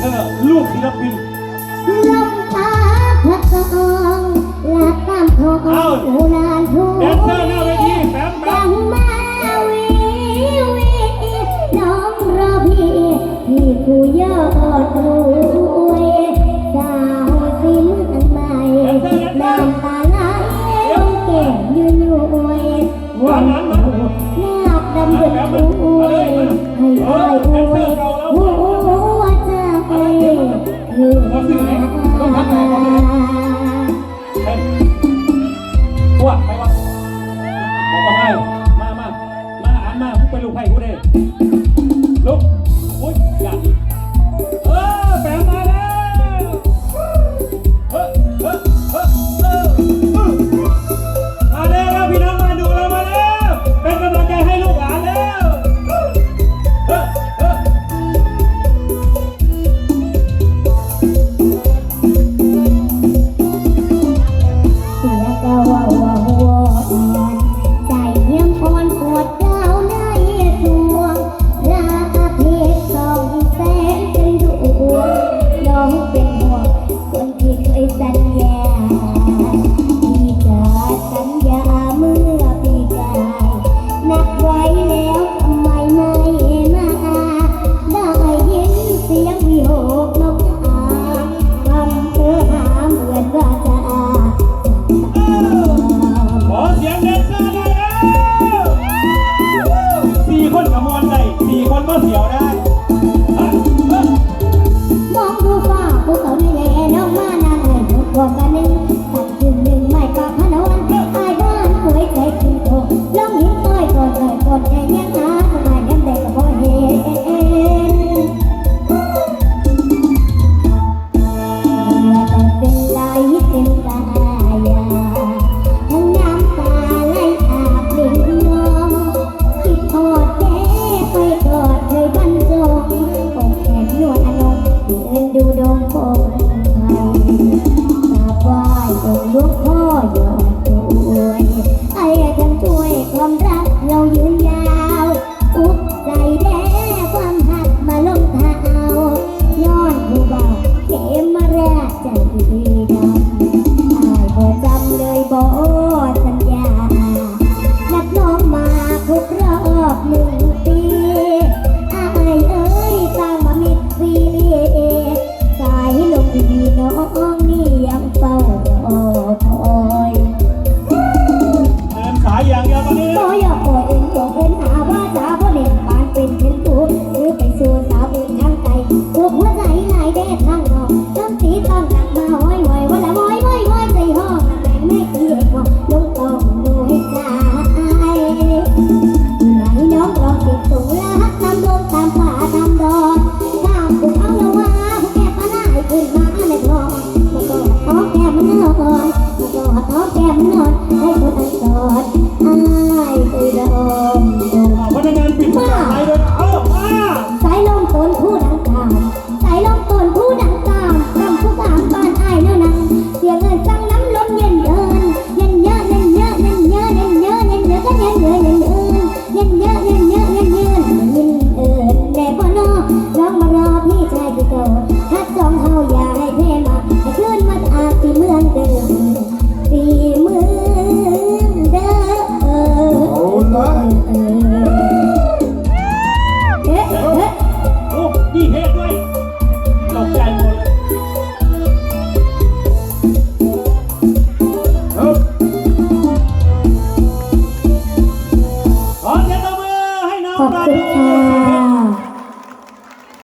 เออลูกศิลปินลมตาพัดกองหลับตามทองหูลานหูแดนเซอร์หน้าเวทีแป๊แบมาวิวิน้องรอพี่พี่ผู้ยอดรวยสาวสิ้นอัใหม่น้ำตาไหลลงแก้มยืนรวยวันนั้น ขอสื่อนะครับต้องพักไหนขอสื่อเฮ้ยตัวไปวะมาไปมามามาอันมาผู้เป็นลูกไผ่ผู้เด้ you จากคุณพี่ กอดหอมแก้มนอนกอดนกอดอ้ายเมดม พนั้นปิดปาศไลฟ์